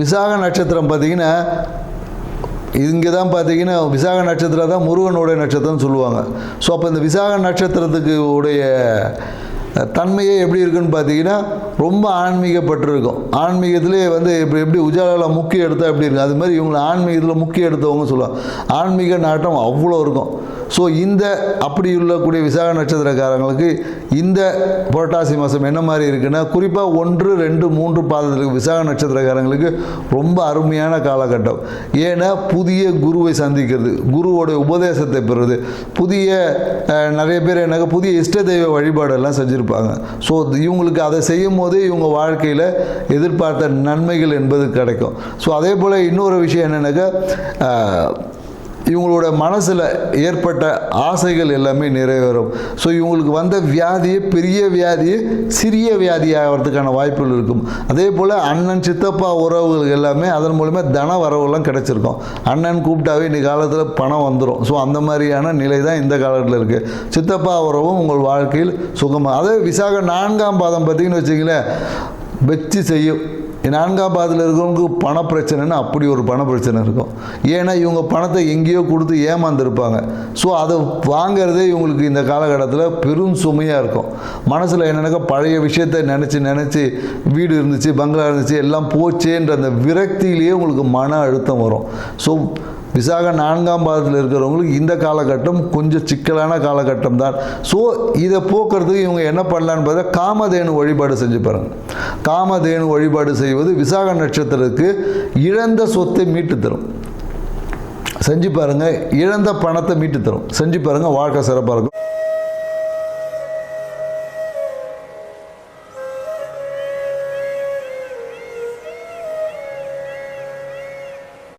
விசாக நட்சத்திரம் பார்த்திங்கன்னா இங்கே தான் பார்த்தீங்கன்னா விசாக நட்சத்திரம் தான் முருகனுடைய நட்சத்திரம்னு சொல்லுவாங்க. ஸோ அப்போ இந்த விசாக நட்சத்திரத்துக்கு உடைய தன்மையே எப்படி இருக்குன்னு பார்த்தீங்கன்னா ரொம்ப ஆன்மீகப்பட்டிருக்கும் ஆன்மீகத்திலே வந்து இப்போ எப்படி உஜாலாவில் முக்கிய எடுத்தால் எப்படி இருக்கும்? அது மாதிரி இவங்களை ஆன்மீகத்தில் முக்கிய எடுத்தவங்க சொல்லுவாங்க. ஆன்மீக நாட்டம் அவ்வளோ இருக்கும். ஸோ இந்த அப்படி உள்ளக்கூடிய விசாக நட்சத்திரக்காரங்களுக்கு இந்த புரட்டாசி மாதம் என்ன மாதிரி இருக்குன்னா குறிப்பாக ஒன்று ரெண்டு மூன்று பாதத்துக்கு விசாக நட்சத்திரக்காரங்களுக்கு ரொம்ப அருமையான காலகட்டம். ஏன்னா புதிய குருவை சந்திக்கிறது குருவோடைய உபதேசத்தை பெறுறது புதிய நிறைய பேர் எனக்கு புதிய இஷ்ட தெய்வ வழிபாடெல்லாம் செஞ்சுருப்பாங்க. ஸோ இவங்களுக்கு அதை செய்யும் போதே இவங்க வாழ்க்கையில் எதிர்பார்த்த நன்மைகள் என்பது கிடைக்கும். ஸோ அதே போல் இன்னொரு விஷயம் என்னென்னாக்கா இவங்களோட மனசில் ஏற்பட்ட ஆசைகள் எல்லாமே நிறைவேறும். ஸோ இவங்களுக்கு வந்த வியாதியே பெரிய வியாதியே சிறிய வியாதி ஆகிறதுக்கான வாய்ப்புகள் இருக்கும். அதே போல் அண்ணன் சித்தப்பா உறவுகள் எல்லாமே அதன் மூலமாக தன வரவுலாம் கிடச்சிருக்கும். அண்ணன் கூப்பிட்டாவே இன்னைக்கு காலத்தில் பணம் வந்துடும் ஸோ அந்த மாதிரியான நிலை தான் இந்த காலத்தில் இருக்குது சித்தப்பா உறவும் உங்கள் வாழ்க்கையில் சுகமாக அதே விசாக நான்காம் பாதம் பார்த்தீங்கன்னு வச்சிங்களேன் வச்சு செய்யும். நான்காம் பாதத்தில் இருக்கிறவங்களுக்கு பண பிரச்சனைன்னு அப்படி ஒரு பண பிரச்சனை இருக்கும். ஏன்னா இவங்க பணத்தை எங்கேயோ கொடுத்து ஏமாந்துருப்பாங்க. ஸோ அதை வாங்குறதே இவங்களுக்கு இந்த காலகட்டத்தில் பெரும் சுமையாக இருக்கும். மனசில் என்னென்னாக்கா பழைய விஷயத்தை நினச்சி நினச்சி வீடு இருந்துச்சு பங்களா இருந்துச்சு எல்லாம் போச்சேன்ற அந்த விரக்தியிலேயே உங்களுக்கு மன அழுத்தம் வரும். ஸோ விசாக நான்காம் பாதத்தில் இருக்கிறவங்களுக்கு இந்த காலகட்டம் கொஞ்சம் சிக்கலான காலகட்டம் தான் ஸோ இதை போக்குறதுக்கு இவங்க என்ன பண்ணலான்னு பார்த்தா காமதேனு வழிபாடு செஞ்சு பாருங்கள் காமதேனு வழிபாடு செய்வது விசாக நட்சத்திரத்துக்கு இழந்த சொத்தை மீட்டு தரும். செஞ்சு பாருங்கள் இழந்த பணத்தை மீட்டு தரும். செஞ்சு பாருங்கள் வாழ்க்கை சிறப்பாக இருக்கும்.